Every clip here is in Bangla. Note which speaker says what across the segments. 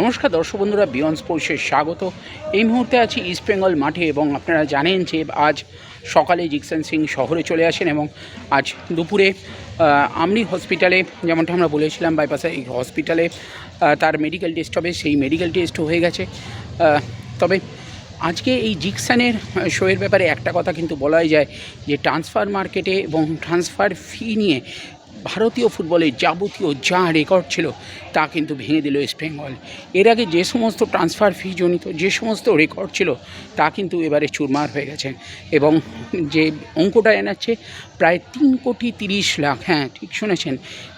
Speaker 1: নমস্কার দর্শক বন্ধুরা বিয়ন্ড স্পোর্টসের স্বাগত। এই মুহূর্তে আছি ইস্টবেঙ্গল মাঠে এবং আপনারা জানেন যে আজ সকালে জিকসন সিং শহরে চলে আসেন এবং আজ দুপুরে আমনি হসপিটালে যেমনটা আমরা বলেছিলাম বাইপাসে এই হসপিটালে তার মেডিকেল টেস্ট হবে, সেই মেডিকেল টেস্ট হয়ে গেছে। তবে আজকে এই জিকসানের শোয়ের ব্যাপারে একটা কথা কিন্তু বলাই যায় যে ট্রান্সফার মার্কেটে এবং ট্রান্সফার ফি নিয়ে ভারতীয় ফুটবলের যাবতীয় যা রেকর্ড ছিল তা কিন্তু ভেঙে দিল ইস্ট বেঙ্গল এর আগে যে সমস্ত ট্রান্সফার ফি জনিত, যে সমস্ত রেকর্ড ছিল, তা কিন্তু এবারে চুরমার হয়ে গেছে। এবং যে অঙ্কটা এনাচ্ছে, প্রায় তিন কোটি তিরিশ লাখ হ্যাঁ ঠিক শুনেছেন?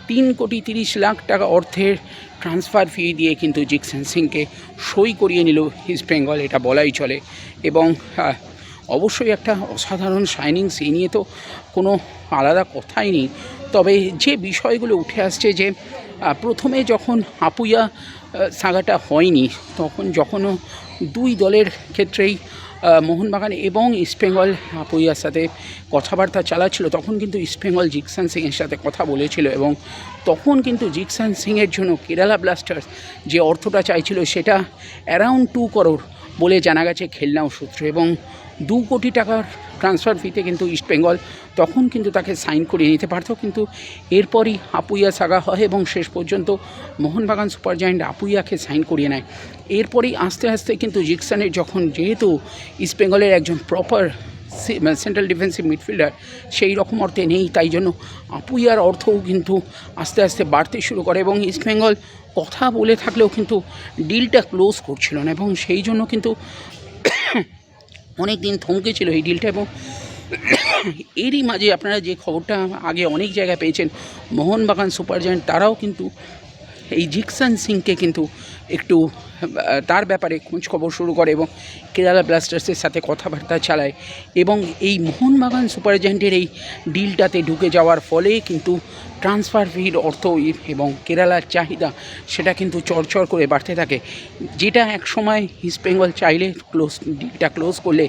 Speaker 1: তিন কোটি তিরিশ লাখ টাকা অর্থের ট্রান্সফার ফি দিয়ে কিন্তু জিকসেন সিংকে সই করিয়ে নিল ইস্ট বেঙ্গল এটা বলাই চলে। এবং অবশ্যই একটা অসাধারণ শাইনিং সে নিয়ে তো কোনো আলাদা কথাই নেই। তবে যে বিষয়গুলো উঠে আসছে যে প্রথমে যখন আপুইয়া সাগাটা হয়নি, তখন যখনও দুই দলের ক্ষেত্রেই মোহনবাগান এবং ইস্টবেঙ্গল আপুইয়ার সাথে কথাবার্তা চালাচ্ছিল, তখন কিন্তু ইস্টবেঙ্গল জিকসান সিংয়ের সাথে কথা বলেছিল এবং তখন কিন্তু জিকসান সিংয়ের জন্য কেরালা ব্লাস্টার্স যে অর্থটা চাইছিল সেটা অ্যারাউন্ড টু করোড় বলে জানা গেছে খেলনাও সূত্র এবং দু কোটি টাকার ট্রান্সফার ফিতে কিন্তু ইস্টবেঙ্গল তখন কিন্তু তাকে সাইন করিয়ে নিতে পারতো। কিন্তু এরপরই আপুইয়া সাগা হয় এবং শেষ পর্যন্ত মোহনবাগান সুপার জায়েন্ট আপুইয়াকে সাইন করিয়ে নেয়। এরপরেই আস্তে আস্তে কিন্তু জিকসানের যখন যেহেতু ইস্টবেঙ্গলের একজন প্রপার সেন্ট্রাল ডিফেন্সিভ মিডফিল্ডার সেই রকম অর্থে নেই, তাই জন্য আপুইয়ার অর্থও কিন্তু আস্তে আস্তে বাড়তে শুরু করে এবং ইস্টবেঙ্গল কথা বলে থাকলেও কিন্তু ডিলটা ক্লোজ করছিল না এবং সেই জন্য কিন্তু অনেক দিন থমকে ছিল এই ডিলটা এবং এরই মাঝে আপনারা যে খবরটা আগে অনেক জায়গায় পেয়েছেন, মোহনবাগান সুপার জয়েন্ট তারাও কিন্তু এই জিকসান সিংকে কিন্তু একটু তার ব্যাপারে খোঁজখবর শুরু করে এবং কেরালা ব্লাস্টার্সের সাথে কথাবার্তা চালায় এবং এই মোহনবাগান সুপার জায়েন্টের এই ডিলটাতে ঢুকে যাওয়ার ফলে কিন্তু ট্রান্সফার ফির অর্থ এবং কেরালার চাহিদা সেটা কিন্তু চরচর করে বাড়তে থাকে। যেটা এক সময় ইস্ট বেঙ্গল চাইলে ক্লোজ ডিলটা ক্লোজ করলে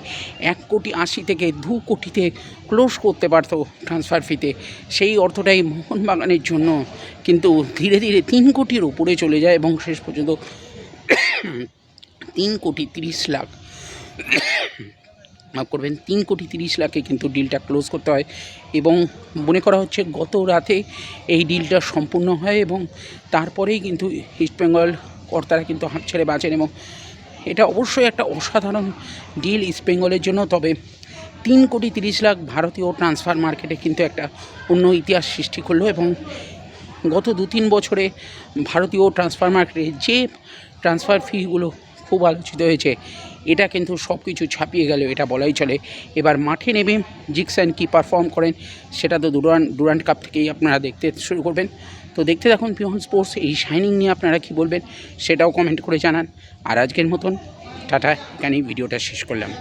Speaker 1: এক কোটি আশি থেকে দু কোটিতে ক্লোজ করতে পারতো ট্রান্সফার ফিতে। সেই অর্থটাই মোহনবাগানের জন্য কিন্তু ধীরে ধীরে তিন কোটির উপরে চলে যায় এবং শেষ পর্যন্ত তিন কোটি তিরিশ লাখ, মাফ করবেন, তিন কোটি তিরিশ লাখে কিন্তু ডিলটা ক্লোজ করতে হয় এবং মনে করা হচ্ছে গত রাতে এই ডিলটা সম্পূর্ণ হয় এবং তারপরেই কিন্তু ইস্টবেঙ্গল কর্তারা কিন্তু হাত ছেড়ে বাঁচেন এবং এটা অবশ্যই একটা অসাধারণ ডিল ইস্টবেঙ্গলের জন্য, তবে তিন কোটি তিরিশ লাখ ভারতীয় ট্রান্সফার মার্কেটে কিন্তু একটা অন্য ইতিহাস সৃষ্টি করল এবং গত দু তিন বছরে ভারতীয় ট্রান্সফার মার্কেটে যে ট্রান্সফার ফিগুলো খুব আলোচিত হয়েছে, এটা কিন্তু সব কিছু ছাপিয়ে গেল, এটা বলাই চলে। এবার মাঠে নেমে জিকসান কী পারফর্ম করেন, সেটা তো ডুরান ডুরান্ট কাপ থেকেই আপনারা দেখতে শুরু করবেন। তো দেখতে থাকুন পিহন স্পোর্টস এই শাইনিং নিয়ে আপনারা কি বলবেন, সেটাও কমেন্ট করে জানান। আর আজকের মতন, টাটা, এখানেই ভিডিওটা শেষ করলাম।